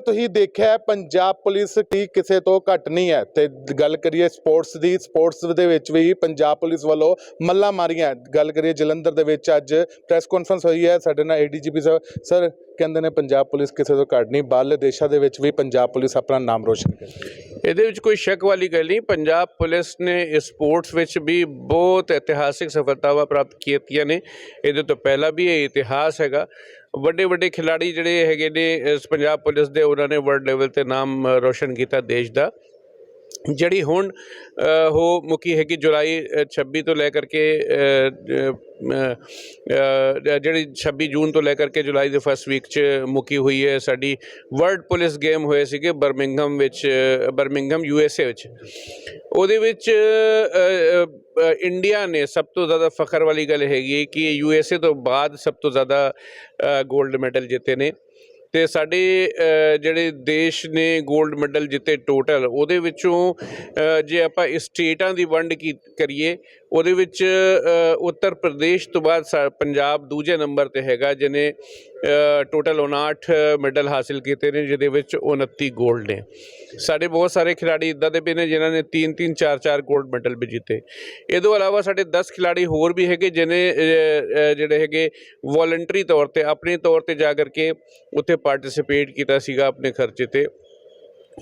ਤੁਸੀਂ ਦੇਖਿਆ ਪੰਜਾਬ ਪੁਲਿਸ ਕੀ ਕਿਸੇ ਤੋਂ ਘੱਟ ਨਹੀਂ ਹੈ ਤੇ ਗੱਲ ਕਰੀਏ ਸਪੋਰਟਸ ਦੀ, ਸਪੋਰਟਸ ਦੇ ਵਿੱਚ ਵੀ ਪੰਜਾਬ ਪੁਲਿਸ ਵੱਲੋਂ ਮੱਲਾ ਮਾਰੀਆਂ ਗੱਲ ਕਰੀਏ ਜਲੰਧਰ ਦੇ ਵਿੱਚ ਅੱਜ ਪ੍ਰੈਸ ਕਾਨਫਰੰਸ ਹੋਈ ਹੈ, ਸਾਡੇ ਨਾਲ ਏਡੀਜੀਪੀ ਸਾਹਿਬ ਸਰ ਕਹਿੰਦੇ ਨੇ ਪੰਜਾਬ ਪੁਲਿਸ ਕਿਸੇ ਤੋਂ ਘੱਟ ਨਹੀਂ, ਬਾਹਰਲੇ ਦੇਸ਼ਾਂ ਦੇ ਵਿੱਚ ਵੀ ਪੰਜਾਬ ਪੁਲਿਸ ਆਪਣਾ ਨਾਮ ਰੋਸ਼ਨ ਕਰਦੀ ਇਹਦੇ ਵਿੱਚ ਕੋਈ ਸ਼ੱਕ ਵਾਲੀ ਗੱਲ ਨਹੀਂ, ਪੰਜਾਬ ਪੁਲਿਸ ਨੇ ਸਪੋਰਟਸ ਵਿੱਚ ਵੀ ਬਹੁਤ ਇਤਿਹਾਸਿਕ ਸਫਲਤਾਵਾਂ ਪ੍ਰਾਪਤ ਕੀਤੀਆਂ ਨੇ। ਇਹਦੇ ਤੋਂ ਪਹਿਲਾਂ ਵੀ ਇਹ ਇਤਿਹਾਸ ਹੈਗਾ। ਵੱਡੇ ਵੱਡੇ ਖਿਡਾਰੀ ਜਿਹੜੇ ਹੈਗੇ ਨੇ ਇਸ ਪੰਜਾਬ ਪੁਲਿਸ ਦੇ ਉਹਨਾਂ ਨੇ ਵਰਲਡ ਲੈਵਲ ਤੇ ਨਾਮ ਅ, ਰੋਸ਼ਨ ਕੀਤਾ ਦੇਸ਼ ਦਾ। ਜਿਹੜੀ ਹੁਣ ਅ, ਉਹ ਮੁੱਕੀ ਹੈਗੀ ਜੁਲਾਈ ਅ, 26 ਤੋਂ ਲੈ ਕਰਕੇ ਜਿਹੜੀ 26 ਜੂਨ ਤੋਂ ਲੈ ਕਰਕੇ ਜੁਲਾਈ ਦੇ ਫਸਟ ਵੀਕ ਚ ਮੁੱਕੀ ਹੋਈ ਹੈ ਸਾਡੀ ਵਰਲਡ ਪੁਲਿਸ ਗੇਮ ਹੋਏ ਸੀਗੇ ਬਰਮਿੰਗਮ ਵਿੱਚ ਅ, ਬਰਮਿੰਗਮ ਯੂ ਐਸ ਏ ਵਿੱਚ। ਉਹਦੇ ਵਿੱਚ ਇੰਡੀਆ ਨੇ ਸਭ ਤੋਂ ਜ਼ਿਆਦਾ ਫਖਰ ਵਾਲੀ ਗੱਲ ਹੈਗੀ ਕਿ ਯੂ ਐਸ ਏ ਤੋਂ ਬਾਅਦ ਸਭ ਤੋਂ ਜ਼ਿਆਦਾ 골ਡ ਮੈਡਲ ਜਿੱਤੇ ਨੇ। ਤੇ ਸਾਡੇ ਜਿਹੜੇ ਦੇਸ਼ ਨੇ 골ਡ ਮੈਡਲ ਜਿੱਤੇ ਟੋਟਲ ਉਹਦੇ ਵਿੱਚੋਂ ਜੇ ਆਪਾਂ ਸਟੇਟਾਂ ਦੀ ਵੰਡ ਕੀ, ਕਰੀਏ ਉਹਦੇ ਵਿੱਚ ਉੱਤਰ ਪ੍ਰਦੇਸ਼ ਤੋਂ ਬਾਅਦ ਸਾ- ਪੰਜਾਬ ਦੂਜੇ ਨੰਬਰ ਤੇ ਹੈਗਾ, ਜਿਹਨੇ ਟੋਟਲ 59 ਮੈਡਲ ਹਾਸਿਲ ਕੀਤੇ ਨੇ, ਜਿਹਦੇ ਵਿੱਚ 29 골ਡ ਨੇ। ਸਾਡੇ ਬਹੁਤ ਸਾਰੇ ਖਿਡਾਰੀ ਇਦਾਂ ਦੇ ਵੀ ਨੇ ਜਿਨ੍ਹਾਂ ਨੇ 3 3 4 4 골ਡ ਮੈਡਲ ਵੀ ਜਿੱਤੇ। ਇਹ ਤੋਂ ਇਲਾਵਾ ਸਾਡੇ 10 ਖਿਡਾਰੀ ਹੋਰ ਵੀ ਹੈਗੇ ਜਿਨੇ ਜਿਹੜੇ ਹੈਗੇ ਵੋਲੰਟਰੀ ਤੌਰ ਤੇ, ਆਪਣੇ ਤੌਰ ਤੇ ਜਾ ਕਰਕੇ ਉੱਥੇ ਪਾਰਟਿਸਿਪੇਟ ਕੀਤਾ ਸੀਗਾ ਆਪਣੇ ਖਰਚੇ ਤੇ।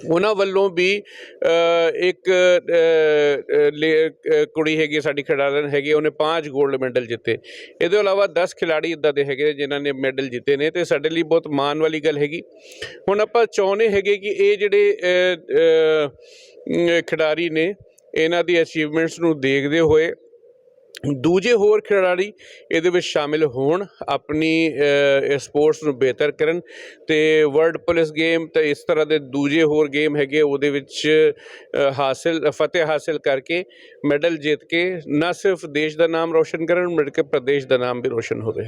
ਉਹਨਾਂ ਵੱਲੋਂ ਵੀ ਇੱਕ ਲੇ- ਕੁੜੀ ਹੈਗੀ ਸਾਡੀ ਖਿਡਾਰਨ ਹੈਗੀ ਉਹਨੇ 5 골ਡ ਮੈਡਲ ਜਿੱਤੇ। ਇਹਦੇ ਤੋਂ ਇਲਾਵਾ 10 ਖਿਡਾਰੀ ਇਦਾਂ ਦੇ ਹੈਗੇ ਜਿਨ੍ਹਾਂ ਨੇ ਮੈਡਲ ਜਿੱਤੇ ਨੇ, ਤੇ ਸਾਡੇ ਲਈ ਬਹੁਤ ਮਾਣ ਵਾਲੀ ਗੱਲ ਹੈਗੀ। ਹੁਣ ਆਪਾਂ ਚਾਹੁੰਦੇ ਹੈਗੇ ਕਿ ਇਹ ਜਿਹੜੇ ਖਿਡਾਰੀ ਨੇ, ਇਹਨਾਂ ਦੀ ਅਚੀਵਮੈਂਟਸ ਨੂੰ ਦੇਖਦੇ ਹੋਏ ਦੂਜੇ ਹੋਰ ਖਿਡਾਰੀ ਇਹਦੇ ਵਿੱਚ ਸ਼ਾਮਿਲ ਹੋਣ ਆਪਣੀ ਸਪੋਰਟਸ ਨੂੰ ਬਿਹਤਰ ਕਰਨ ਤੇ ਵਰਲਡ ਪੁਲਿਸ ਗੇਮ ਤੇ ਇਸ ਤਰ੍ਹਾਂ ਦੇ ਦੂਜੇ ਹੋਰ ਗੇਮ ਹੈਗੇ ਉਹਦੇ ਵਿੱਚ ਹਾਸਿਲ ਫਤਿਹ ਹਾਸਿਲ ਕਰਕੇ ਮੈਡਲ ਜਿੱਤ ਕੇ ਨਾ ਸਿਰਫ ਦੇਸ਼ ਦਾ ਨਾਮ ਰੋਸ਼ਨ ਕਰਨ ਮਿਲ ਕੇ ਪ੍ਰਦੇਸ਼ ਦਾ ਨਾਮ ਵੀ ਰੋਸ਼ਨ ਹੋਵੇ।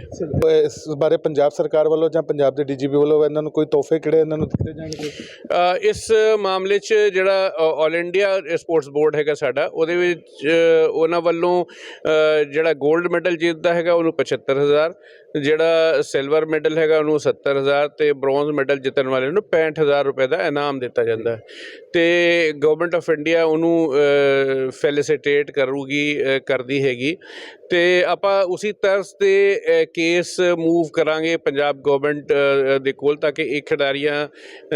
ਇਸ ਬਾਰੇ ਪੰਜਾਬ ਸਰਕਾਰ ਵੱਲੋਂ ਜਾਂ ਪੰਜਾਬ ਦੇ ਡੀਜੀਪੀ ਵੱਲੋਂ ਇਹਨਾਂ ਨੂੰ ਕੋਈ ਤੋਹਫੇ ਕਿਹੜੇ ਇਹਨਾਂ ਨੂੰ ਦਿੱਤੇ ਜਾਣਗੇ? ਇਸ ਮਾਮਲੇ 'ਚ ਜਿਹੜਾ ਆਲ ਇੰਡੀਆ ਸਪੋਰਟਸ ਬੋਰਡ ਹੈਗਾ ਸਾਡਾ ਉਹਦੇ ਵਿੱਚ ਉਹਨਾਂ ਵੱਲੋਂ ਜਿਹੜਾ 골ਡ ਮੈਡਲ ਜਿੱਤਦਾ ਹੈਗਾ ਉਹਨੂੰ 75000 ਜਿਹੜਾ ਸਿਲਵਰ ਮੈਡਲ ਹੈਗਾ ਉਹਨੂੰ 70000 ਤੇ ਬ੍ਰੌਂਜ਼ ਮੈਡਲ ਜਿੱਤਣ ਵਾਲੇ ਨੂੰ 65000 ਰੁਪਏ ਦਾ ਇਨਾਮ ਦਿੱਤਾ ਜਾਂਦਾ ਹੈ। ਤੇ ਗਵਰਨਮੈਂਟ ਆਫ ਇੰਡੀਆ ਉਹਨੂੰ ਫੈਲਿਸਿਟੇਟ ਕਰੂਗੀ ਕਰਦੀ ਹੈਗੀ। ਤੇ ਆਪਾਂ ਉਸੇ ਤਰਸ ਤੇ ਕੇਸ ਮੂਵ ਕਰਾਂਗੇ ਪੰਜਾਬ ਗਵਰਨਮੈਂਟ ਦੇ ਕੋਲ ਤਾਂ ਕਿ ਇਹ ਖਿਡਾਰੀਆਂ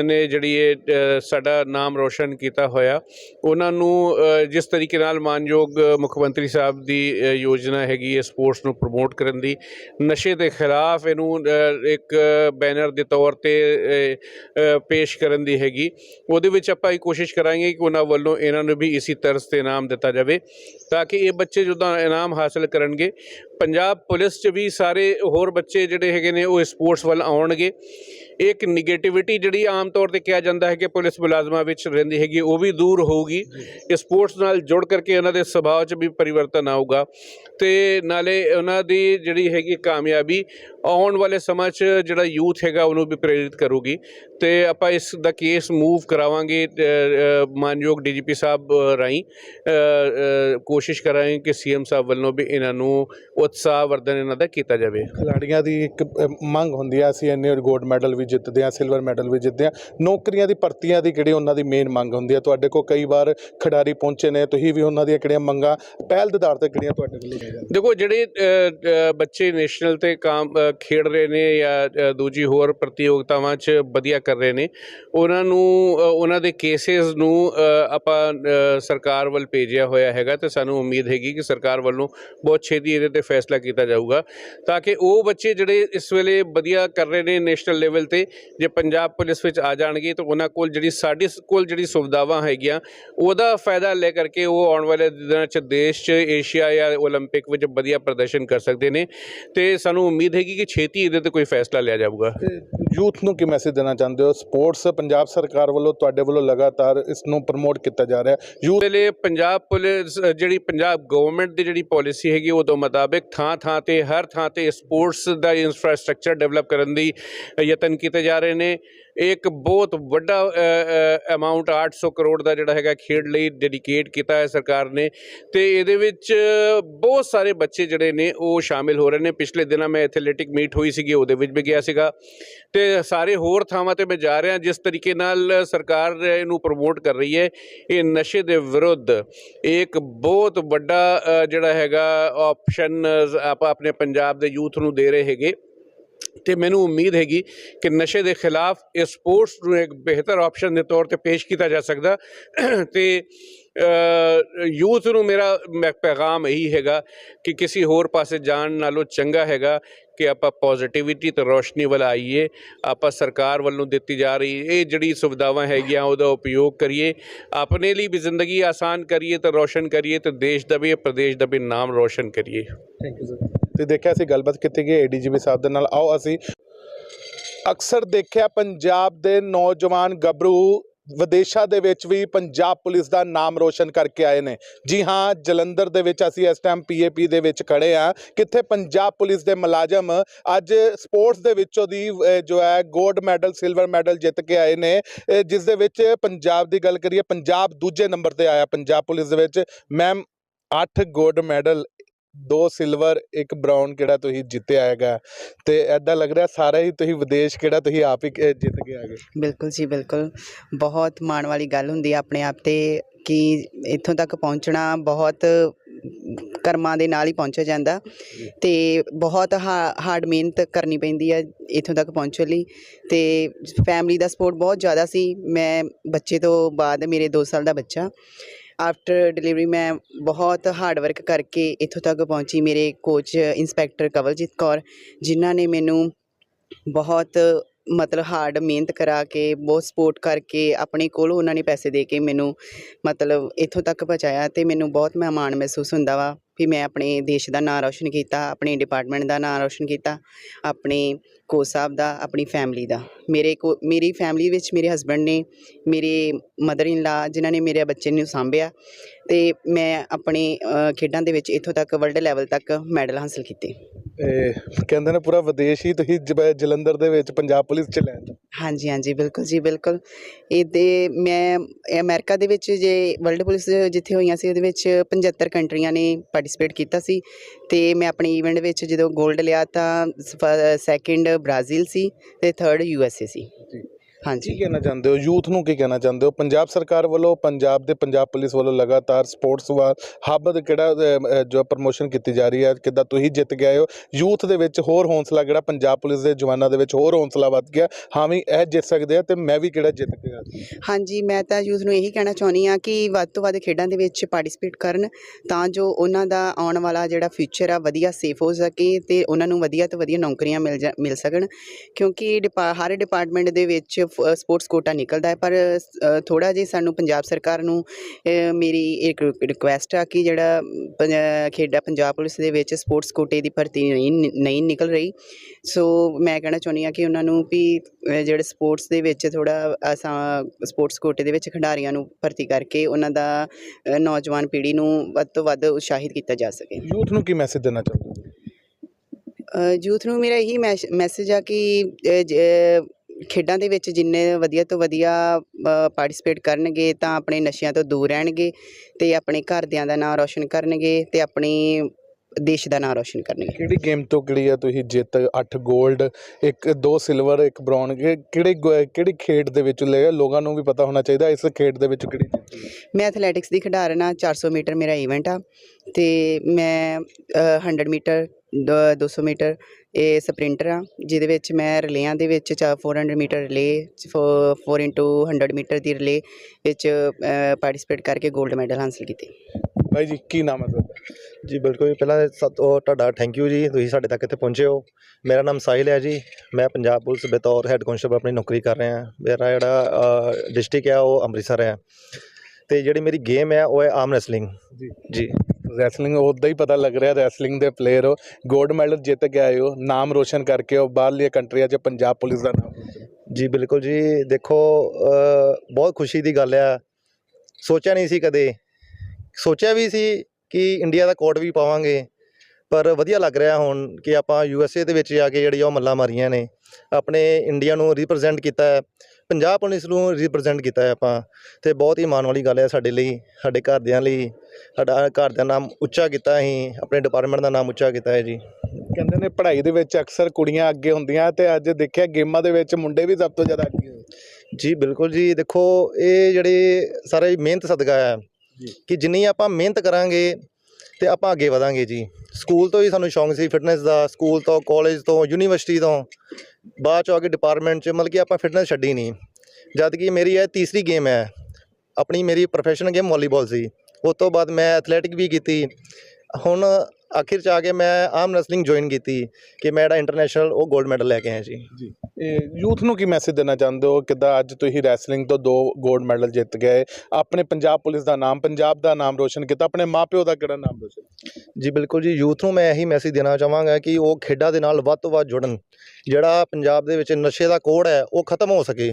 ਨੇ ਜਿਹੜੀ ਇਹ ਸਾਡਾ ਨਾਮ ਰੋਸ਼ਨ ਕੀਤਾ ਹੋਇਆ। ਉਹਨਾਂ ਨੂੰ ਜਿਸ ਤਰੀਕੇ ਨਾਲ ਮਾਨਯੋਗ ਮੁੱਖ ਮੰਤਰੀ ਸਾਹਿਬ ਦੀ ਯੋਜਨਾ ਹੈਗੀ ਹੈ ਸਪੋਰਟਸ ਨੂੰ ਪ੍ਰਮੋਟ ਕਰਨ ਦੀ, ਨਸ਼ੇ ਦੇ ਖਿਲਾਫ ਇਹਨੂੰ ਇੱਕ ਬੈਨਰ ਦੇ ਤੌਰ ਤੇ ਪੇਸ਼ ਕਰਨ ਦੀ ਹੈਗੀ। ਉਹਦੇ ਵਿੱਚ ਆਪਾਂ ਇਹ ਕੋਸ਼ਿਸ਼ ਕਰਾਂਗੇ ਕਿ ਉਹਨਾਂ ਵੱਲੋਂ ਇਹਨਾਂ ਨੂੰ ਵੀ ਇਸੇ ਤਰ੍ਹਾਂ ਤੇ ਇਨਾਮ ਦਿੱਤਾ ਜਾਵੇ, ਤਾਂ ਕਿ ਇਹ ਬੱਚੇ ਜਦੋਂ ਇਨਾਮ ਹਾਸਲ ਕਰਨਗੇ, ਪੰਜਾਬ ਪੁਲਿਸ 'ਚ ਵੀ ਸਾਰੇ ਹੋਰ ਬੱਚੇ ਜਿਹੜੇ ਹੈਗੇ ਨੇ ਉਹ ਸਪੋਰਟਸ ਵੱਲ ਆਉਣਗੇ। ਇੱਕ 네ਗੇਟਿਵਿਟੀ ਜਿਹੜੀ ਆਮ ਤੌਰ ਤੇ ਕਿਹਾ ਜਾਂਦਾ ਹੈ ਕਿ ਪੁਲਿਸ ਮੁਲਾਜ਼ਮਾਂ ਵਿੱਚ ਰਹਿੰਦੀ ਹੈਗੀ, ਉਹ ਵੀ ਦੂਰ ਹੋਊਗੀ। ਸਪੋਰਟਸ ਨਾਲ ਜੁੜ ਕਰਕੇ ਉਹਨਾਂ ਦੇ ਸੁਭਾਅ 'ਚ ਵੀ ਪਰਿਵਰਤਨ ਆਊਗਾ। ਤੇ ਨਾਲੇ ਉਹਨਾਂ ਦੀ ਜਿਹੜੀ ਹੈਗੀ ਕਾਮਯਾਬੀ ਆਉਣ ਵਾਲੇ ਸਮਾਂ 'ਚ ਜਿਹੜਾ ਯੂਥ ਹੈਗਾ ਉਹਨੂੰ ਵੀ ਪ੍ਰੇਰਿਤ ਕਰੂਗੀ। ਤੇ ਆਪਾਂ ਇਸ ਦਾ ਕੇਸ ਮੂਵ ਕਰਾਵਾਂਗੇ ਮਾਨਯੋਗ ਡੀਜੀਪੀ ਸਾਹਿਬ ਅ, ਕੋਸ਼ਿਸ਼ ਕਰਾਂਗੇ ਕਿ ਸੀਐਮ ਸਾਹਿਬ ਵੱਲੋਂ ਵੀ ਇਹਨਾਂ ਨੂੰ ਉਤਸ਼ਾਹ ਵਰਧਨ ਇਹਨਾਂ ਦਾ ਕੀਤਾ ਜਾਵੇ। ਖਿਡਾਰੀਆਂ ਦੀ ਇੱਕ ਮੰਗ ਹੁੰਦੀ ਆ ਅਸੀਂ ਇੰਨੇ ਗੋਲਡ ਮੈਡਲ ਵੀ ਜਿੱਤਦੇ ਆ ਸਿਲਵਰ ਮੈਡਲ ਵੀ ਜਿੱਤਦੇ ਆ। ਨੌਕਰੀਆਂ ਦੀ ਭਰਤੀਆਂ ਦੀ ਕਿਹੜੀ ਉਹਨਾਂ ਦੀ ਮੇਨ ਮੰਗ ਹੁੰਦੀ ਆ? ਤੁਹਾਡੇ ਕੋਲ ਕਈ ਵਾਰ ਖਿਡਾਰੀ ਪਹੁੰਚੇ ਨੇ ਤੁਸੀਂ ਵੀ ਉਹਨਾਂ ਦੀਆਂ ਕਿਹੜੀਆਂ ਮੰਗਾਂ ਪਹਿਲ ਦੇ ਆਧਾਰ ਤੇ ਕਿਹੜੀਆਂ ਤੁਹਾਡੇ ਜਾਂਦੀਆਂ? ਦੇਖੋ ਜਿਹੜੇ ਬੱਚੇ ਨੈਸ਼ਨਲ ਤੇ ਕੰਮ ਅ, ਖੇਡ ਰਹੇ ਨੇ ਜਾਂ ਅ, ਦੂਜੀ ਹੋਰ ਪ੍ਰਤੀਯੋਗਤਾਵਾਂ 'ਚ ਵਧੀਆ ਕਰ ਰਹੇ ਨੇ ਉਹਨਾਂ ਨੂੰ ਅ, ਉਹਨਾਂ ਦੇ ਕੇਸਿਸ ਨੂੰ ਅ, ਆਪਾਂ ਅ, ਸਰਕਾਰ ਵੱਲ ਭੇਜਿਆ ਹੋਇਆ ਹੈਗਾ ਤੇ ਸਾਨੂੰ ਉਮੀਦ ਹੈਗੀ ਕਿ ਸਰਕਾਰ ਵੱਲੋਂ ਬਹੁਤ ਛੇਤੀ ਇਹਦੇ ਤੇ ਫੈਸਲਾ ਕੀਤਾ ਜਾਊਗਾ ਤਾਂ ਕਿ ਉਹ ਬੱਚੇ ਜਿਹੜੇ ਇਸ ਵੇਲੇ ਵਧੀਆ ਕਰ ਰਹੇ ਨੇ ਨੈਸ਼ਨਲ ਲੈਵਲ ਤੇ ਜੇ ਪੰਜਾਬ ਪੁਲਿਸ ਵਿੱਚ ਆ ਜਾਣਗੇ ਤਾਂ ਉਹਨਾਂ ਕੋਲ ਜਿਹੜੀ ਸਾਡੀ ਸ- ਕੋਲ ਜਿਹੜੀ ਸੁਵਿਧਾਵਾਂ ਹੈਗੀਆਂ ਉਹਦਾ ਫਾਇਦਾ ਲੈ ਕਰਕੇ ਉਹ ਆਉਣ ਵਾਲੇ ਦਿਨਾਂ 'ਚ ਦੇਸ਼ 'ਚ ਏਸ਼ੀਆ ਜਾਂ 올림픽 ਵਿੱਚ ਵਧੀਆ ਪ੍ਰਦਰਸ਼ਨ ਕਰ ਸਕਦੇ ਨੇ ਤੇ ਸਾਨੂੰ ਉਮੀਦ ਹੈਗੀ ਕਿ ਛੇਤੀ ਇਹਦੇ ਤੇ ਕੋਈ ਫੈਸਲਾ ਲਿਆ ਜਾਊਗਾ ਯੂਥ ਨੂੰ ਕੀ ਮੈਸੇਜ ਦੇਣਾ ਚਾਹੁੰਦੇ ਹੋ? ਸਪੋਰਟਸ ਪੰਜਾਬ ਸਰਕਾਰ ਵੱਲੋਂ ਤੁਹਾਡੇ ਵੱਲੋਂ ਲਗਾਤਾਰ ਇਸ ਨੂੰ ਪ੍ਰਮੋਟ ਕੀਤਾ ਜਾ ਰਿਹਾ। ਯੂਥ ਵੇਲੇ ਪੰਜਾਬ ਪੁਲਿਸ ਜਿਹੜੀ ਪੰਜਾਬ ਗਵਰਨਮੈਂਟ ਦੀ ਜਿਹੜੀ ਪਾਲਿਸੀ ਹੈਗੀ ਉਹਦੇ ਮੁਤਾਬਿਕ ਥਾਂ ਥਾਂ ਤੇ ਹਰ ਥਾਂ ਤੇ ਸਪੋਰਟਸ ਦਾ ਇਨਫਰਾਸਟ੍ਰਕਚਰ ਡਿਵੈਲਪ ਕਰਨ ਦੀ ਯਤਨ ਕੀਤੇ ਜਾ ਰਹੇ ਨੇ। ਇਹ ਇੱਕ ਬਹੁਤ ਵੱਡਾ ਅਮਾਉਂਟ 800 ਕਰੋੜ ਦਾ ਜਿਹੜਾ ਹੈਗਾ ਖੇਡ ਲਈ ਡੈਡੀਕੇਟ ਕੀਤਾ ਹੈ ਸਰਕਾਰ ਨੇ। ਤੇ ਇਹਦੇ ਵਿੱਚ ਬਹੁਤ ਸਾਰੇ ਬੱਚੇ ਜਿਹੜੇ ਨੇ ਉਹ ਸ਼ਾਮਿਲ ਹੋ ਰਹੇ ਨੇ। ਪਿਛਲੇ ਦਿਨਾਂ ਮੈਂ ਐਥਲੈਟਿਕ ਮੀਟ ਹੋਈ ਸੀਗੀ, ਉਹਦੇ ਵਿੱਚ ਵੀ ਗਿਆ ਸੀਗਾ। ਤੇ ਸਾਰੇ ਹੋਰ ਥਾਵਾਂ ਤੇ ਮੈਂ ਜਾ ਰਿਹਾ, ਜਿਸ ਤਰੀਕੇ ਨਾਲ ਸਰਕਾਰ ਇਹਨੂੰ ਪ੍ਰਮੋਟ ਕਰ ਰਹੀ ਹੈ, ਇਹ ਨਸ਼ੇ ਦੇ ਵਿਰੁੱਧ ਇੱਕ ਬਹੁਤ ਵੱਡਾ ਜਿਹੜਾ ਹੈਗਾ ਆਪਸ਼ਨ ਆਪਾਂ ਆਪਣੇ ਪੰਜਾਬ ਦੇ ਯੂਥ ਨੂੰ ਦੇ ਰਹੇ ਹੈਗੇ। ਤੇ ਮੈਨੂੰ ਉਮੀਦ ਹੈਗੀ ਕਿ ਨਸ਼ੇ ਦੇ ਖਿਲਾਫ ਇਹ ਸਪੋਰਟਸ ਨੂੰ ਇੱਕ ਬਿਹਤਰ ਆਪਸ਼ਨ ਦੇ ਤੌਰ ਤੇ ਪੇਸ਼ ਕੀਤਾ ਜਾ ਸਕਦਾ। ਤੇ ਯੂਥ ਨੂੰ ਮੇਰਾ ਮੈਂ ਪੈਗਾਮ ਇਹੀ ਹੈਗਾ ਕਿ ਕਿਸੇ ਹੋਰ ਪਾਸੇ ਜਾਣ ਨਾਲੋਂ ਚੰਗਾ ਹੈਗਾ ਕਿ ਆਪਾਂ ਪੋਜ਼ਿਟਿਵਿਟੀ ਤੇ ਰੋਸ਼ਨੀ ਵੱਲ ਆਈਏ, ਆਪਾਂ ਸਰਕਾਰ ਵੱਲੋਂ ਦਿੱਤੀ ਜਾ ਰਹੀ ਇਹ ਜਿਹੜੀ ਸੁਵਿਧਾਵਾਂ ਹੈਗੀਆਂ ਉਹਦਾ ਉਪਯੋਗ ਕਰੀਏ, ਆਪਣੇ ਲਈ ਵੀ ਜ਼ਿੰਦਗੀ ਆਸਾਨ ਕਰੀਏ ਤੇ ਰੋਸ਼ਨ ਕਰੀਏ ਤੇ ਦੇਸ਼ ਦਾ ਵੀ, ਪ੍ਰਦੇਸ਼ ਦਾ ਵੀ ਨਾਮ ਰੋਸ਼ਨ ਕਰੀਏ। ਥੈਂਕ ਯੂ ਸਰ ਤੇ ਦੇਖਿਆ ਅਸੀਂ ਗੱਲਬਾਤ ਕੀਤੀ ਗਈ ਏਡੀਜੀਪੀ ਸਾਹਿਬ ਦੇ ਨਾਲ। ਆਓ ਅਸੀਂ ਅਕਸਰ ਦੇਖਿਆ ਪੰਜਾਬ ਦੇ ਨੌਜਵਾਨ ਗੱਭਰੂ ਵਿਦੇਸ਼ਾਂ ਦੇ ਵਿੱਚ ਵੀ ਪੰਜਾਬ ਪੁਲਿਸ ਦਾ ਨਾਮ ਰੋਸ਼ਨ ਕਰਕੇ ਆਏ ਨੇ। ਜੀ ਹਾਂ, ਜਲੰਧਰ ਦੇ ਵਿੱਚ ਅਸੀਂ ਇਸ ਟਾਈਮ ਪੀਏਪੀ ਦੇ ਵਿੱਚ ਖੜੇ ਆ ਕਿੱਥੇ ਪੰਜਾਬ ਪੁਲਿਸ ਦੇ ਮੁਲਾਜ਼ਮ ਅੱਜ ਸਪੋਰਟਸ ਦੇ ਵਿੱਚੋਂ ਦੀ ਜੋ ਹੈ 골ਡ ਮੈਡਲ ਸਿਲਵਰ ਮੈਡਲ ਜਿੱਤ ਕੇ ਆਏ ਨੇ। ਜਿਸ ਦੇ ਵਿੱਚ ਪੰਜਾਬ ਦੀ ਗੱਲ ਕਰੀਏ, ਪੰਜਾਬ ਦੂਜੇ ਨੰਬਰ ਤੇ ਆਇਆ ਪੰਜਾਬ ਪੁਲਿਸ ਦੇ ਵਿੱਚ। ਮੈਮ 8 골ਡ ਮੈਡਲ ਦੋ ਸਿਲਵਰ ਇੱਕ ਬ੍ਰਾਊਨ ਕਿਹੜਾ ਤੁਸੀਂ ਜਿੱਤਿਆ ਹੈਗਾ। ਤੇ ਐਦਾਂ ਲੱਗ ਰਿਹਾ ਸਾਰਾ ਹੀ ਤੁਸੀਂ ਵਿਦੇਸ਼ ਕਿਹੜਾ ਤੁਸੀਂ ਆਪ ਹੀ ਅਹ, ਜਿੱਤ ਕੇ ਆ ਬਿਲਕੁਲ ਜੀ ਬਿਲਕੁਲ। ਬਹੁਤ ਮਾਣ ਵਾਲੀ ਗੱਲ ਹੁੰਦੀ ਹੈ ਆਪਣੇ ਆਪ ਤੇ ਕਿ ਇੱਥੋਂ ਤੱਕ ਪਹੁੰਚਣਾ ਬਹੁਤ ਕਰਮਾਂ ਦੇ ਨਾਲ ਹੀ ਪਹੁੰਚਿਆ ਜਾਂਦਾ। ਤੇ ਬਹੁਤ ਹਾਰਡ ਮਿਹਨਤ ਕਰਨੀ ਪੈਂਦੀ ਹੈ ਇੱਥੋਂ ਤੱਕ ਪਹੁੰਚਣ ਲਈ। ਤੇ ਫੈਮਿਲੀ ਦਾ ਸਪੋਰਟ ਬਹੁਤ ਜ਼ਿਆਦਾ ਸੀ। ਮੈਂ ਬੱਚੇ ਤੋਂ ਬਾਅਦ ਮੇਰੇ 2 ਸਾਲ ਦਾ ਬੱਚਾ। ਆਫਟਰ ਡਿਲੀਵਰੀ ਮੈਂ ਬਹੁਤ ਹਾਰਡ ਵਰਕ ਕਰਕੇ ਇੱਥੋਂ ਤੱਕ ਪਹੁੰਚੀ ਮੇਰੇ ਕੋਚ ਇੰਸਪੈਕਟਰ ਕਵਲਜੀਤ ਕੌਰ, ਜਿਨ੍ਹਾਂ ਨੇ ਮੈਨੂੰ ਬਹੁਤ ਮਤਲਬ ਹਾਰਡ ਮਿਹਨਤ ਕਰਾ ਕੇ, ਬਹੁਤ ਸਪੋਰਟ ਕਰਕੇ ਆਪਣੇ ਕੋਲ ਉਹਨਾਂ ਨੇ ਪੈਸੇ ਦੇ ਕੇ ਮੈਨੂੰ ਮਤਲਬ ਇੱਥੋਂ ਤੱਕ ਪਹੁੰਚਾਇਆ ਤੇ ਮੈਨੂੰ ਬਹੁਤ ਮੈਂ ਮਾਣ ਮਹਿਸੂਸ ਹੁੰਦਾ ਵਾ ਵੀ ਮੈਂ ਆਪਣੇ ਦੇਸ਼ ਦਾ ਨਾਂ ਰੌਸ਼ਨ ਕੀਤਾ, ਆਪਣੇ ਡਿਪਾਰਟਮੈਂਟ ਦਾ ਨਾਂ ਰੌਸ਼ਨ ਕੀਤਾ, ਆਪਣੇ ਕੋਚ ਸਾਹਿਬ ਦਾ ਆਪਣੀ ਫੈਮਿਲੀ ਦਾ। ਮੇਰੇ ਕੋ ਮੇਰੀ ਫੈਮਿਲੀ ਵਿੱਚ ਮੇਰੇ ਹਸਬੰਡ ਨੇ ਮੇਰੇ ਮਦਰ ਇਨ ਲਾ ਜਿਨ੍ਹਾਂ ਨੇ ਮੇਰੇ ਬੱਚੇ ਨੂੰ ਸਾਂਭਿਆ ਤੇ ਮੈਂ ਆਪਣੇ ਖੇਡਾਂ ਦੇ ਵਿੱਚ ਇੱਥੋਂ ਤੱਕ ਵਰਲਡ ਲੈਵਲ ਤੱਕ ਮੈਡਲ ਹਾਸਲ ਕੀਤੇ। ਇਹ ਕਹਿੰਦੇ ਨੇ ਪੂਰਾ ਵਿਦੇਸ਼ ਹੀ ਤੁਸੀਂ ਜਲੰਧਰ ਦੇ ਵਿੱਚ ਪੰਜਾਬ ਪੁਲਿਸ ਚ ਲੈ ਦਿੱਤਾ। ਹਾਂਜੀ ਹਾਂਜੀ ਬਿਲਕੁਲ ਜੀ ਬਿਲਕੁਲ। ਇਹਦੇ ਮੈਂ ਅਮਰੀਕਾ ਦੇ ਵਿੱਚ ਜੇ ਵਰਲਡ ਪੁਲਿਸ ਜਿੱਥੇ ਹੋਈਆਂ ਸੀ ਉਹਦੇ ਵਿੱਚ 75 ਕੰਟਰੀਆਂ ਨੇ ਪਾਰਟਿਸਿਪੇਟ ਕੀਤਾ ਸੀ ਤੇ ਮੈਂ ਆਪਣੇ ਇਵੈਂਟ ਵਿੱਚ ਜਦੋਂ 골ਡ ਲਿਆ ਤਾਂ ਸੈਕਿੰਡ ਬ੍ਰਾਜ਼ੀਲ ਸੀ ਤੇ ਥਰਡ ਯੂ ਐਸ ਏ ਸੀ। ਜੀ। ਕੀ ਹਾਂਜੀ ਕਹਿਣਾ ਚਾਹੁੰਦੇ ਹੋ? ਯੂਥ ਨੂੰ ਕੀ ਕਹਿਣਾ ਚਾਹੁੰਦੇ ਹੋ? ਪੰਜਾਬ ਸਰਕਾਰ ਵੱਲੋਂ ਪੰਜਾਬ ਦੇ ਪੰਜਾਬ ਪੁਲਿਸ ਵੱਲੋਂ ਲਗਾਤਾਰ ਸਪੋਰਟਸ ਹੱਬ ਦਾ ਕਿਹੜਾ ਜੋ ਪ੍ਰਮੋਸ਼ਨ ਕੀਤੀ ਜਾ ਰਹੀ ਹੈ ਕਿੱਦਾਂ ਤੁਸੀਂ ਜਿੱਤ ਗਏ ਹੋ? ਯੂਥ ਦੇ ਵਿੱਚ ਹੋਰ ਹੌਸਲਾ ਕਿਹੜਾ ਪੰਜਾਬ ਪੁਲਿਸ ਦੇ ਜਵਾਨਾਂ ਦੇ ਵਿੱਚ ਹੋਰ ਹੌਸਲਾ ਵੱਧ ਗਿਆ। ਹਾਂ ਵੀ ਇਹ ਜਿੱਤ ਸਕਦੇ ਆ ਤੇ ਮੈਂ ਵੀ ਕਿਹੜਾ ਜਿੱਤ ਕੇ ਆ ਹਾਂਜੀ ਮੈਂ ਤਾਂ ਯੂਥ ਨੂੰ ਇਹੀ ਕਹਿਣਾ ਚਾਹੁੰਦੀ ਆ ਕਿ ਵੱਧ ਤੋਂ ਵੱਧ ਖੇਡਾਂ ਦੇ ਵਿੱਚ ਪਾਰਟਿਸਿਪੇਟ ਕਰਨ ਤਾਂ ਜੋ ਉਹਨਾਂ ਦਾ ਆਉਣ ਵਾਲਾ ਜਿਹੜਾ ਫਿਊਚਰ ਆ ਵਧੀਆ ਸੇਫ ਹੋ ਸਕੇ ਤੇ ਉਹਨਾਂ ਨੂੰ ਵਧੀਆ ਤੋਂ ਵਧੀਆ ਨੌਕਰੀਆਂ ਮਿਲ ਜਾ ਮਿਲ ਸਕਣ ਕਿਉਂਕਿ ਡਿਪਾ ਹਰ ਡਿਪਾਰਟਮੈਂਟ ਦੇ ਵਿੱਚ ਸਪੋਰਟਸ ਕੋਟਾ ਨਿਕਲਦਾ ਹੈ ਪਰ ਥੋੜਾ ਜਿਹਾ ਸਾਨੂੰ ਪੰਜਾਬ ਸਰਕਾਰ ਨੂੰ ਮੇਰੀ ਇੱਕ ਰਿਕੁਐਸਟ ਆ ਕਿ ਜਿਹੜਾ ਖੇਡਾਂ ਪੰਜਾਬ ਪੁਲਿਸ ਦੇ ਵਿੱਚ ਸਪੋਰਟਸ ਕੋਟੇ ਦੀ ਭਰਤੀ ਨਹੀਂ ਨਹੀਂ ਨਿਕਲ ਰਹੀ। ਸੋ ਮੈਂ ਕਹਿਣਾ ਚਾਹੁੰਦੀ ਆ ਕਿ ਉਹਨਾਂ ਨੂੰ ਵੀ ਜਿਹੜੇ ਸਪੋਰਟਸ ਦੇ ਵਿੱਚ ਥੋੜਾ ਅਸਾਂ ਸਪੋਰਟਸ ਕੋਟੇ ਦੇ ਵਿੱਚ ਖਿਡਾਰੀਆਂ ਨੂੰ ਭਰਤੀ ਕਰਕੇ ਉਹਨਾਂ ਦਾ ਨੌਜਵਾਨ ਪੀੜ੍ਹੀ ਨੂੰ ਵੱਧ ਤੋਂ ਵੱਧ ਉਤਸ਼ਾਹਿਤ ਕੀਤਾ ਜਾ ਸਕੇ। ਯੂਥ ਨੂੰ ਕੀ ਮੈਸੇਜ ਦੇਣਾ ਚਾਹੁੰਦੇ ਹੋ ਯੂਥ ਨੂੰ ਮੇਰਾ ਇਹੀ ਮੈਸੇਜ ਆ ਕਿ ਖੇਡਾਂ ਦੇ ਵਿੱਚ ਜਿੰਨੇ ਵਧੀਆ ਤੋਂ ਵਧੀਆ ਪਾਰਟਿਸਿਪੇਟ ਕਰਨਗੇ ਤਾਂ ਆਪਣੇ ਨਸ਼ਿਆਂ ਤੋਂ ਦੂਰ ਰਹਿਣਗੇ ਅਤੇ ਆਪਣੇ ਘਰਦਿਆਂ ਦਾ ਨਾਂ ਰੌਸ਼ਨ ਕਰਨਗੇ ਅਤੇ ਆਪਣੀ ਦੇਸ਼ ਦਾ ਨਾਮ ਰੌਸ਼ਨ ਕਰਨਗੇ। ਕਿਹੜੀ ਗੇਮ ਤੋਂ ਕਿਹੜੀ ਆ ਤੁਸੀਂ ਜਿੱਤ 8 골ਡ ਇੱਕ ਦੋ ਸਿਲਵਰ ਇੱਕ ਬ੍ਰਾਊਨ ਕਿਹੜੇ ਕਿਹੜੀ ਖੇਡ ਦੇ ਵਿੱਚ ਲਏ ਲੋਕਾਂ ਨੂੰ ਵੀ ਪਤਾ ਹੋਣਾ ਚਾਹੀਦਾ ਇਸ ਖੇਡ ਦੇ ਵਿੱਚ ਕਿਹੜੀ? ਮੈਂ ਐਥਲੈਟਿਕਸ ਦੀ ਖਿਡਾਰਨ ਆ 400 ਮੀਟਰ ਮੇਰਾ ਇਵੈਂਟ ਆ ਤੇ ਮੈਂ ਅ, 100 ਮੀਟਰ ਦ- 200 ਮੀਟਰ ਇਹ ਸਪ੍ਰਿੰਟਰ ਆ ਜਿਹਦੇ ਵਿੱਚ ਮੈਂ ਰਿਲੇਆਂ ਦੇ ਵਿੱਚ ਚਾ 400 ਮੀਟਰ ਰਿਲੇ 4 ਇਨਟੂ 100 ਮੀਟਰ ਦੀ ਰਿਲੇ ਵਿੱਚ ਪਾਰਟਿਸਿਪੇਟ ਕਰਕੇ 골ਡ ਮੈਡਲ ਹਾਸਲ ਕੀਤੇ। ਬਾਈ ਜੀ ਕੀ ਨਾਮ ਹੈ ਤੁਹਾਡਾ? ਜੀ ਬਿਲਕੁਲ ਜੀ। ਪਹਿਲਾਂ ਸਭ ਤੋਂ ਤੁਹਾਡਾ ਥੈਂਕ ਯੂ ਜੀ। ਤੁਸੀਂ ਸਾਡੇ ਤੱਕ ਇੱਥੇ ਪਹੁੰਚੇ ਹੋ। ਮੇਰਾ ਨਾਮ ਸਾਹਿਲ ਹੈ ਜੀ। ਮੈਂ ਪੰਜਾਬ ਪੁਲਿਸ ਬਤੌਰ ਹੈੱਡ ਕਾਂਸਟੇਬਲ ਆਪਣੀ ਨੌਕਰੀ ਕਰ ਰਿਹਾ ਮੇਰਾ ਜਿਹੜਾ ਡਿਸਟ੍ਰਿਕਟ ਹੈ ਉਹ ਅੰਮ੍ਰਿਤਸਰ ਹੈ। ਤੇ ਜਿਹੜੀ ਮੇਰੀ ਗੇਮ ਹੈ ਉਹ ਹੈ ਆਰਮ ਰੈਸਲਿੰਗ ਜੀ। ਜੀ। ਰੈਸਲਿੰਗ ਉਦਾਂ ਹੀ ਪਤਾ ਲੱਗ ਰਿਹਾ ਰੈਸਲਿੰਗ ਦੇ ਪਲੇਅਰ ਹੋ। 골ਡ ਮੈਡਲ ਜਿੱਤ ਕੇ ਆਏ ਹੋ। ਨਾਮ ਰੋਸ਼ਨ ਕਰਕੇ ਹੋ। ਬਾਹਰਲੀਆਂ ਕੰਟਰੀਆਂ 'ਚ ਪੰਜਾਬ ਪੁਲਿਸ ਦਾ ਨਾਮ। ਜੀ ਬਿਲਕੁਲ ਜੀ। ਦੇਖੋ ਅ, ਬਹੁਤ ਖੁਸ਼ੀ ਦੀ ਗੱਲ ਆ। ਸੋਚਿਆ ਨਹੀਂ ਸੀ ਕਦੇ। ਸੋਚਿਆ ਵੀ ਸੀ ਕਿ ਇੰਡੀਆ ਦਾ ਕੋਡ ਵੀ ਪਾਵਾਂਗੇ। ਪਰ ਵਧੀਆ ਲੱਗ ਰਿਹਾ ਹੁਣ ਕਿ ਆਪਾਂ ਯੂ ਐਸ ਏ ਦੇ ਵਿੱਚ ਜਾ ਕੇ ਜਿਹੜੀ ਉਹ ਮੱਲਾਂ ਮਾਰੀਆਂ ਨੇ। ਆਪਣੇ ਇੰਡੀਆ ਨੂੰ ਰਿਪਰੈਜ਼ੈਂਟ ਕੀਤਾ ਹੈ। ਪੰਜਾਬ ਪੁਲਿਸ ਨੂੰ ਰਿਪਰੈਜ਼ੈਂਟ ਕੀਤਾ ਹੈ ਆਪਾਂ। ਤੇ ਬਹੁਤ ਹੀ ਮਾਣ ਵਾਲੀ ਗੱਲ ਹੈ ਸਾਡੇ ਲਈ ਸਾਡੇ ਘਰਦਿਆਂ ਲਈ। ਸਾਡਾ ਘਰ ਦਾ ਨਾਮ ਉੱਚਾ ਕੀਤਾ ਅਸੀਂ ਆਪਣੇ ਡਿਪਾਰਟਮੈਂਟ ਦਾ ਨਾਮ ਉੱਚਾ ਕੀਤਾ ਹੈ ਜੀ। ਕਹਿੰਦੇ ਨੇ ਪੜ੍ਹਾਈ ਦੇ ਵਿੱਚ ਅਕਸਰ ਕੁੜੀਆਂ ਅੱਗੇ ਹੁੰਦੀਆਂ ਤੇ ਅੱਜ ਦੇਖਿਆ ਗੇਮਾਂ ਦੇ ਵਿੱਚ ਮੁੰਡੇ ਵੀ ਸਭ ਤੋਂ ਜ਼ਿਆਦਾ ਅੱਗੇ ਹੋਏ। ਜੀ ਬਿਲਕੁਲ ਜੀ ਦੇਖੋ ਇਹ ਜਿਹੜੇ ਸਾਰੇ ਮਿਹਨਤ ਸਦਕਾ ਹੈ। ਕਿ ਜਿੰਨੀ ਆਪਾਂ ਮਿਹਨਤ ਕਰਾਂਗੇ ਤੇ ਆਪਾਂ ਅੱਗੇ ਵਧਾਂਗੇ ਜੀ। ਸਕੂਲ ਤੋਂ ਹੀ ਸਾਨੂੰ ਸ਼ੌਂਕ ਸੀ ਫਿਟਨੈਸ ਦਾ। ਸਕੂਲ ਤੋਂ ਕਾਲਜ ਤੋਂ ਯੂਨੀਵਰਸਿਟੀ ਤੋਂ। ਬਾਅਦ ਚ ਆ ਕੇ ਡਿਪਾਰਟਮੈਂਟ ਚ ਮਤਲਬ ਕਿ ਆਪਾਂ ਫਿਟਨੈਸ ਛੱਡੀ ਨਹੀਂ ਜਦ ਕਿ ਮੇਰੀ ਇਹ ਤੀਸਰੀ ਗੇਮ ਹੈ। ਆਪਣੀ ਮੇਰੀ ਪ੍ਰੋਫੈਸ਼ਨਲ ਗੇਮ ਵਾਲੀਬਾਲ ਸੀ। ਉਸ ਤੋਂ ਬਾਅਦ ਮੈਂ ਐਥਲੈਟਿਕ ਵੀ ਕੀਤੀ। ਹੁਣ ਆਖਿਰ ਚ ਆ ਕੇ ਮੈਂ ਆਰਮ ਰੈਸਲਿੰਗ ਜੁਆਇਨ ਕੀਤੀ। ਕਿ ਮੈਂ ਜਿਹੜਾ ਇੰਟਰਨੈਸ਼ਨਲ ਉਹ 골ਡ ਮੈਡਲ ਲੈ ਕੇ ਆਇਆ ਜੀ। ਯੂਥ ਨੂੰ ਕੀ ਮੈਸੇਜ ਦੇਣਾ ਚਾਹੁੰਦੇ ਹੋ? ਕਿੱਦਾਂ ਅੱਜ ਤੁਸੀਂ ਰੈਸਲਿੰਗ ਤੋਂ ਦੋ 골ਡ ਮੈਡਲ ਜਿੱਤ ਗਏ? ਆਪਣੇ ਪੰਜਾਬ ਪੁਲਿਸ ਦਾ ਨਾਮ, ਪੰਜਾਬ ਦਾ ਨਾਮ ਰੋਸ਼ਨ ਕੀਤਾ, ਆਪਣੇ ਮਾਪਿਓ ਦਾ ਕਿਹੜਾ ਨਾਮ ਰੋਸ਼ਨ ਜੀ, ਬਿਲਕੁਲ ਜੀ, ਯੂਥ ਨੂੰ ਮੈਂ ਇਹੀ ਮੈਸੇਜ ਦੇਣਾ ਚਾਹਾਂਗਾ ਕਿ ਉਹ ਖੇਡਾਂ ਦੇ ਨਾਲ ਵੱਧ ਤੋਂ ਵੱਧ ਜੁੜਨ। ਜਿਹੜਾ ਪੰਜਾਬ ਦੇ ਵਿੱਚ ਨਸ਼ੇ ਦਾ ਕੋੜ ਹੈ, ਉਹ ਖਤਮ ਹੋ ਸਕੇ।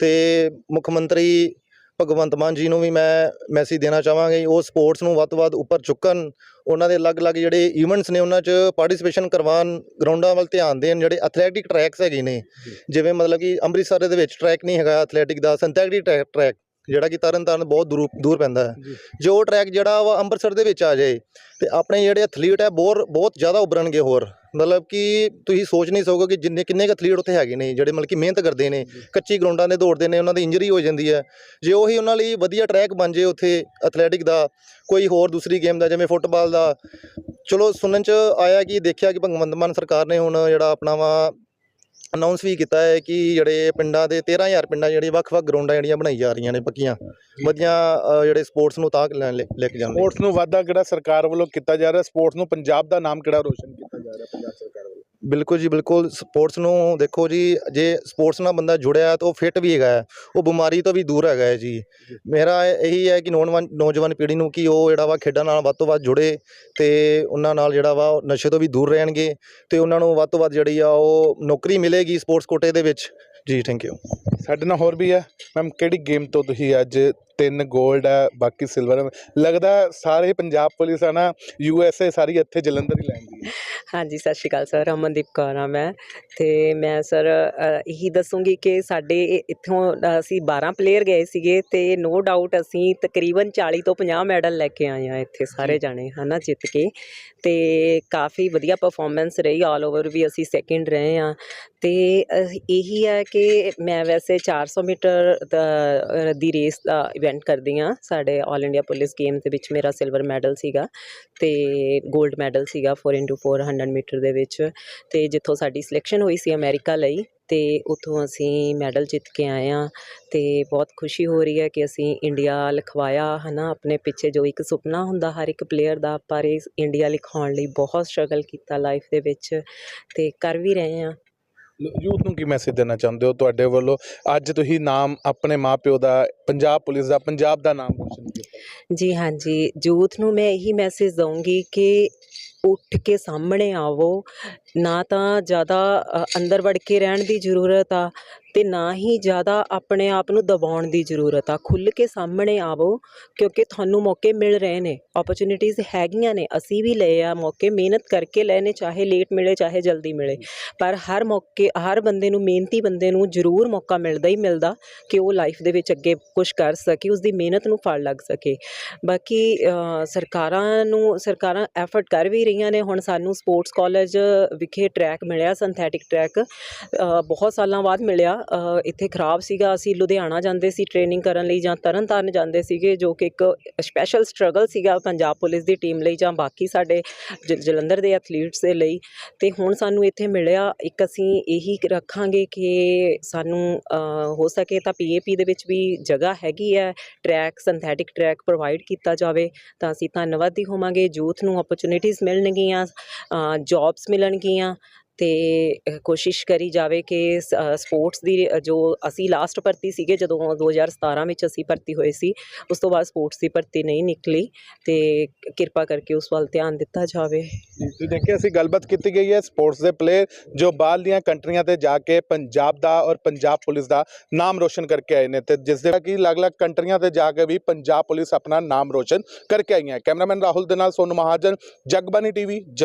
ਤੇ ਮੁੱਖ ਮੰਤਰੀ ਭਗਵੰਤ ਮਾਨ ਜੀ ਨੂੰ ਵੀ ਮੈਂ ਮੈਸੇਜ ਦੇਣਾ ਚਾਹਾਂਗਾ ਉਹ ਸਪੋਰਟਸ ਨੂੰ ਵੱਧ ਤੋਂ ਵੱਧ ਉੱਪਰ ਚੁੱਕਣ। ਉਹਨਾਂ ਦੇ ਅਲੱਗ-ਅਲੱਗ ਜਿਹੜੇ ਇਵੈਂਟਸ ਨੇ ਉਹਨਾਂ 'ਚ ਪਾਰਟਿਸਿਪੇਸ਼ਨ ਕਰਵਾਉਣ ਗਰਾਊਂਡਾਂ ਵੱਲ ਧਿਆਨ ਦੇਣ। ਜਿਹੜੇ ਐਥਲੈਟਿਕ ਟਰੈਕਸ ਹੈਗੇ ਨੇ ਜਿਵੇਂ ਮਤਲਬ ਕਿ ਅੰਮ੍ਰਿਤਸਰ ਦੇ ਵਿੱਚ ਟਰੈਕ ਨਹੀਂ ਹੈਗਾ ਐਥਲੈਟਿਕ ਦਾ ਸਿੰਥੈਟਿਕ ਟਰੈਕ ਜਿਹੜਾ ਕਿ ਤਰਨ ਤਾਰਨ ਬਹੁਤ ਦੂਰ ਦੂਰ ਪੈਂਦਾ ਹੈ। ਜੀ। ਜੋ ਟਰੈਕ ਜਿਹੜਾ ਵਾ ਅੰਮ੍ਰਿਤਸਰ ਦੇ ਵਿੱਚ ਆ ਜਾਏ ਤੇ ਆਪਣੇ ਜਿਹੜੇ ਐਥਲੀਟ ਹੈ ਬਹੁਤ ਬਹੁਤ ਜ਼ਿਆਦਾ ਉਭਰਨਗੇ ਹੋਰ। ਮਤਲਬ ਕਿ ਤੁਸੀਂ ਸੋਚ ਨਹੀਂ ਸਕੋਗੇ ਕਿ ਜਿੰਨੇ ਕਿੰਨੇ ਕੁ ਐਥਲੀਟ ਉੱਥੇ ਹੈਗੇ ਨੇ ਜਿਹੜੇ ਮਤਲਬ ਕਿ ਮਿਹਨਤ ਕਰਦੇ ਨੇ ਕੱਚੀ ਗਰਾਊਂਡਾਂ ਦੇ ਦੌੜਦੇ ਨੇ ਉਹਨਾਂ ਦੀ ਇੰਜਰੀ ਹੋ ਜਾਂਦੀ ਹੈ। ਜੇ ਉਹੀ ਉਹਨਾਂ ਲਈ ਵਧੀਆ ਟਰੈਕ ਬਣ ਜੇ ਉੱਥੇ ਐਥਲੈਟਿਕ ਦਾ ਕੋਈ ਹੋਰ ਦੂਸਰੀ ਗੇਮ ਦਾ ਜਿਵੇਂ ਫੁੱਟਬਾਲ ਦਾ ਚਲੋ ਸੁਣਨ ਚ ਆਇਆ ਕਿ ਦੇਖਿਆ ਕਿ ਭਗਵੰਤ ਮਾਨ ਸਰਕਾਰ ਨੇ ਹੁਣ ਜਿਹੜਾ ਆਪਣਾ ਵਾ ਅਨਾਉਂਸ ਵੀ ਕੀਤਾ ਹੈ ਕਿ ਜਿਹੜੇ ਪਿੰਡਾਂ ਦੇ 13000 ਪਿੰਡਾਂ ਜਿਹੜੀ ਵੱਖ-ਵੱਖ ਗਰਾਊਂਡਾਂ ਜਿਹੜੀਆਂ ਬਣਾਈ ਜਾ ਰਹੀਆਂ ਨੇ ਪੱਕੀਆਂ ਵਧੀਆ ਜਿਹੜੇ ਸਪੋਰਟਸ ਨੂੰ ਤਾਂ ਲੈ ਲੈ ਕੇ ਜਾਂਦੇ ਸਪੋਰਟਸ ਨੂੰ ਵਾਧਾ ਕਿਹੜਾ ਸਰਕਾਰ ਵੱਲੋਂ ਕੀਤਾ ਜਾ ਰਿਹਾ? ਸਪੋਰਟਸ ਨੂੰ ਪੰਜਾਬ ਦਾ ਨਾਮ ਕਿਹੜਾ ਰੋਸ਼ਨ ਕੀਤਾ ਜਾ ਰਿਹਾ? ਪੰਜਾਬ ਸਰਕਾਰ ਬਿਲਕੁਲ ਜੀ ਬਿਲਕੁਲ। ਸਪੋਰਟਸ ਨੂੰ ਦੇਖੋ ਜੀ ਜੇ ਸਪੋਰਟਸ ਨਾਲ ਬੰਦਾ ਜੁੜਿਆ ਤਾਂ ਉਹ ਫਿਟ ਵੀ ਹੈਗਾ ਹੈ, ਉਹ ਬਿਮਾਰੀ ਤੋਂ ਵੀ ਦੂਰ ਹੈਗਾ ਹੈ ਜੀ। ਮੇਰਾ ਇਹ- ਹੈ ਕਿ ਨੌਜਵਾਨ ਨੌਜਵਾਨ ਪੀੜ੍ਹੀ ਨੂੰ ਕਿ ਉਹ ਜਿਹੜਾ ਵਾ ਖੇਡਾਂ ਨਾਲ ਵੱਧ ਤੋਂ ਵੱਧ ਜੁੜੇ ਤੇ ਉਹਨਾਂ ਨਾਲ ਜਿਹੜਾ ਵਾ ਉਹ ਨਸ਼ੇ ਤੋਂ ਵੀ ਦੂਰ ਰਹਿਣਗੇ ਤੇ ਉਹਨਾਂ ਨੂੰ ਵੱਧ ਤੋਂ ਵੱਧ ਜਿਹੜੀ ਆ ਉਹ ਨੌਕਰੀ ਮਿਲੇਗੀ ਸਪੋਰਟਸ ਕੋਟੇ ਦੇ ਵਿੱਚ। ਜੀ ਥੈਂਕ ਯੂ ਸਾਡੇ ਨਾਲ ਹੋਰ ਵੀ ਹੈ। ਮੈਮ ਕਿਹੜੀ ਗੇਮ ਤੋਂ ਤੁਸੀਂ ਅੱਜ ਤਿੰਨ 골ਡ ਹੈ ਬਾਕੀ ਸਿਲਵਰ ਲੱਗਦਾ ਸਾਰੇ ਪੰਜਾਬ ਪੁਲਿਸ ਆ ਨਾ ਯੂ ਐਸ ਏ ਸਾਰੀ ਇੱਥੇ ਜਲੰਧਰ ਹੀ ਲੈਂਦੀ ਹੈ ਹਾਂਜੀ ਸਤਿ ਸ਼੍ਰੀ ਅਕਾਲ ਸਰ ਅਮਨਦੀਪ ਕੌਰ ਹਾਂ ਮੈਂ। ਤੇ ਮੈਂ ਸਰ ਇਹੀ ਦੱਸੂੰਗੀ ਕਿ ਸਾਡੇ ਇੱਥੋਂ ਅਸੀਂ 12 ਪਲੇਅਰ ਗਏ ਸੀਗੇ ਤੇ ਨੋ ਡਾਊਟ ਅਸੀਂ ਤਕਰੀਬਨ 40 ਤੋਂ 50 ਮੈਡਲ ਲੈ ਕੇ ਆਏ ਆ ਇੱਥੇ ਸਾਰੇ ਜਾਣੇ ਹਨਾ ਜਿੱਤ ਕੇ। ਤੇ ਕਾਫੀ ਵਧੀਆ ਪਰਫਾਰਮੈਂਸ ਰਹੀ ਆਲ ਓਵਰ ਵੀ ਅਸੀਂ ਸੈਕਿੰਡ ਰਹੇ ਆ। ਤੇ ਇਹੀ ਹੈ ਕਿ ਮੈਂ ਵੈਸੇ 400 ਮੀਟਰ ਦੀ ਰੇਸ ਦਾ ਇਵੈਂਟ ਕਰਦੀ ਆ। ਸਾਡੇ ਆਲ ਇੰਡੀਆ ਪੁਲਿਸ ਗੇਮ ਦੇ ਵਿੱਚ ਮੇਰਾ ਸਿਲਵਰ ਮੈਡਲ ਸੀਗਾ ਤੇ 골ਡ ਮੈਡਲ ਸੀਗਾ 4x400 ਮੀਟਰ ਦੇ ਵਿੱਚ। ਤੇ ਜਿੱਥੋਂ ਸਾਡੀ ਸਿਲੈਕਸ਼ਨ ਹੋਈ ਸੀ ਅਮਰੀਕਾ ਲਈ ਤੇ ਉੱਥੋਂ ਅਸੀਂ ਮੈਡਲ ਜਿੱਤ ਕੇ ਆਏ ਆ ਤੇ ਬਹੁਤ ਖੁਸ਼ੀ ਹੋ ਰਹੀ ਹੈ ਕਿ ਅਸੀਂ ਇੰਡੀਆ ਲਿਖਵਾਇਆ, ਹਨਾ, ਆਪਣੇ ਪਿੱਛੇ ਜੋ ਇੱਕ ਸੁਪਨਾ ਹੁੰਦਾ ਹਰ ਇੱਕ ਪਲੇਅਰ ਦਾ, ਪਰ ਇਸ ਇੰਡੀਆ ਲਿਖਾਉਣ ਲਈ ਬਹੁਤ ਸਟਰਗਲ ਕੀਤਾ ਲਾਈਫ ਦੇ ਵਿੱਚ ਤੇ ਕਰ ਵੀ ਰਹੇ ਆ। ਯੂਥ ਨੂੰ ਕੀ ਮੈਸੇਜ ਦੇਣਾ ਚਾਹੁੰਦੇ ਹੋ ਤੁਹਾਡੇ ਵੱਲੋਂ? ਅੱਜ ਤੁਸੀਂ ਨਾਮ ਆਪਣੇ ਮਾਪਿਓ ਦਾ, ਪੰਜਾਬ ਪੁਲਿਸ ਦਾ, ਪੰਜਾਬ ਦਾ ਨਾਮ ਰੋਸ਼ਨ ਕੀਤਾ। ਜੀ ਹਾਂਜੀ, ਯੂਥ ਨੂੰ ਮੈਂ ਇਹੀ ਮੈਸੇਜ ਦਊਂਗੀ ਕਿ ਉੱਠ ਕੇ ਸਾਹਮਣੇ ਆਵੋ। ਨਾ ਤਾਂ ਜ਼ਿਆਦਾ ਅੰਦਰ ਵੜ ਕੇ ਰਹਿਣ ਦੀ ਜ਼ਰੂਰਤ ਆ ਤੇ ਨਾ ਹੀ ਜ਼ਿਆਦਾ ਆਪਣੇ ਆਪ ਨੂੰ ਦਬਾਉਣ ਦੀ ਜ਼ਰੂਰਤ ਆ। ਖੁੱਲ੍ਹ ਕੇ ਸਾਹਮਣੇ ਆਵੋ, ਕਿਉਂਕਿ ਤੁਹਾਨੂੰ ਮੌਕੇ ਮਿਲ ਰਹੇ ਨੇ। ਓਪਰਚੁਨਿਟੀਜ਼ ਹੈਗੀਆਂ ਨੇ। ਅਸੀਂ ਵੀ ਲਏ ਆ ਮੌਕੇ। ਮਿਹਨਤ ਕਰਕੇ ਲਏ ਨੇ, ਚਾਹੇ ਲੇਟ ਮਿਲੇ, ਚਾਹੇ ਜਲਦੀ ਮਿਲੇ। ਪਰ ਹਰ ਮੌਕੇ, ਹਰ ਬੰਦੇ ਨੂੰ, ਮਿਹਨਤੀ ਬੰਦੇ ਨੂੰ ਜ਼ਰੂਰ ਮੌਕਾ ਮਿਲਦਾ ਹੀ ਮਿਲਦਾ ਕਿ ਉਹ ਲਾਈਫ ਦੇ ਵਿੱਚ ਅੱਗੇ ਕੁਝ ਕਰ ਸਕੇ ਉਸ ਦੀ ਮਿਹਨਤ ਨੂੰ ਫਲ ਲੱਗ ਸਕੇ। ਬਾਕੀ ਸਰਕਾਰਾਂ ਨੂੰ, ਸਰਕਾਰਾਂ ਐਫਰਟ ਕਰ ਵੀ ਰਹੀਆਂ ਨੇ। ਹੁਣ ਸਾਨੂੰ ਸਪੋਰਟਸ ਕਾਲਜ ਵਿਖੇ ਟਰੈਕ ਮਿਲਿਆ ਸਿੰਥੈਟਿਕ ਟਰੈਕ ਬਹੁਤ ਸਾਲਾਂ ਬਾਅਦ ਮਿਲਿਆ। ਇੱਥੇ ਖਰਾਬ ਸੀਗਾ। ਅਸੀਂ ਲੁਧਿਆਣਾ ਜਾਂਦੇ ਸੀ ਟ੍ਰੇਨਿੰਗ ਕਰਨ ਲਈ ਜਾਂ ਤਰਨਤਾਰਨ ਜਾਂਦੇ ਸੀਗੇ, ਜੋ ਕਿ ਇੱਕ ਸਪੈਸ਼ਲ ਸਟਰਗਲ ਸੀਗਾ ਪੰਜਾਬ ਪੁਲਿਸ ਦੀ ਟੀਮ ਲਈ ਜਾਂ ਬਾਕੀ ਸਾਡੇ ਜ- ਜਲੰਧਰ ਦੇ ਐਥਲੀਟਸ ਦੇ ਲਈ। ਤੇ ਹੁਣ ਸਾਨੂੰ ਇੱਥੇ ਮਿਲਿਆ, ਇੱਕ ਅਸੀਂ ਇਹੀ ਰੱਖਾਂਗੇ ਕਿ ਸਾਨੂੰ ਹੋ ਸਕੇ ਤਾਂ ਪੀਏਪੀ ਦੇ ਵਿੱਚ ਵੀ ਜਗ੍ਹਾ ਹੈਗੀ ਹੈ ਟਰੈਕ ਸਿੰਥੈਟਿਕ ਟਰੈਕ ਪ੍ਰੋਵਾਈਡ ਕੀਤਾ ਜਾਵੇ। ਤਾਂ ਅਸੀਂ ਧੰਨਵਾਦੀ ਹੋਵਾਂਗੇ। ਯੂਥ ਨੂੰ ਓਪਰਚੁਨਿਟੀਜ਼ ਮਿਲਣਗੀਆਂ ਜੌਬਸ ਮਿਲਣਗੀਆਂ। ਤੇ ਕੋਸ਼ਿਸ਼ ਕਰੀ ਜਾਵੇ ਕਿ ਸਪੋਰਟਸ ਦੀ ਜੋ ਅਸੀਂ ਲਾਸਟ ਭਰਤੀ ਸੀਗੇ, ਜਦੋਂ 2017 ਵਿੱਚ ਅਸੀਂ ਭਰਤੀ ਹੋਏ ਸੀ, ਉਸ ਤੋਂ ਬਾਅਦ ਸਪੋਰਟਸ ਦੀ ਭਰਤੀ ਨਹੀਂ ਨਿਕਲੀ ਤੇ ਕਿਰਪਾ ਕਰਕੇ ਉਸ ਵੱਲ ਧਿਆਨ ਦਿੱਤਾ ਜਾਵੇ। ਤੁਸੀਂ ਦੇਖਿਆ ਅਸੀਂ ਗੱਲਬਾਤ ਕੀਤੀ ਗਈ ਹੈ ਸਪੋਰਟਸ ਦੇ ਪਲੇਅਰ, ਜੋ ਬਾਹਰ ਦੀਆਂ ਕੰਟਰੀਆਂ ਤੇ ਜਾ ਕੇ ਪੰਜਾਬ ਦਾ ਔਰ ਪੰਜਾਬ ਪੁਲਿਸ ਦਾ ਨਾਮ ਰੋਸ਼ਨ ਕਰਕੇ ਆਏ ਨੇ ਤੇ ਜਿਸ ਦੇ ਕਿ ਅਲੱਗ-ਅਲੱਗ ਕੰਟਰੀਆਂ ਤੇ ਜਾ ਕੇ ਵੀ ਪੰਜਾਬ ਪੁਲਿਸ ਆਪਣਾ ਨਾਮ ਰੋਸ਼ਨ ਕਰਕੇ ਆਈ ਹੈ। ਕੈਮਰਾਮੈਨ ਰਾਹੁਲ ਦੇ ਨਾਲ ਸੋਨੂ ਮਹਾਜਨ ਜਗਬਾਨੀ ਟੀਵੀ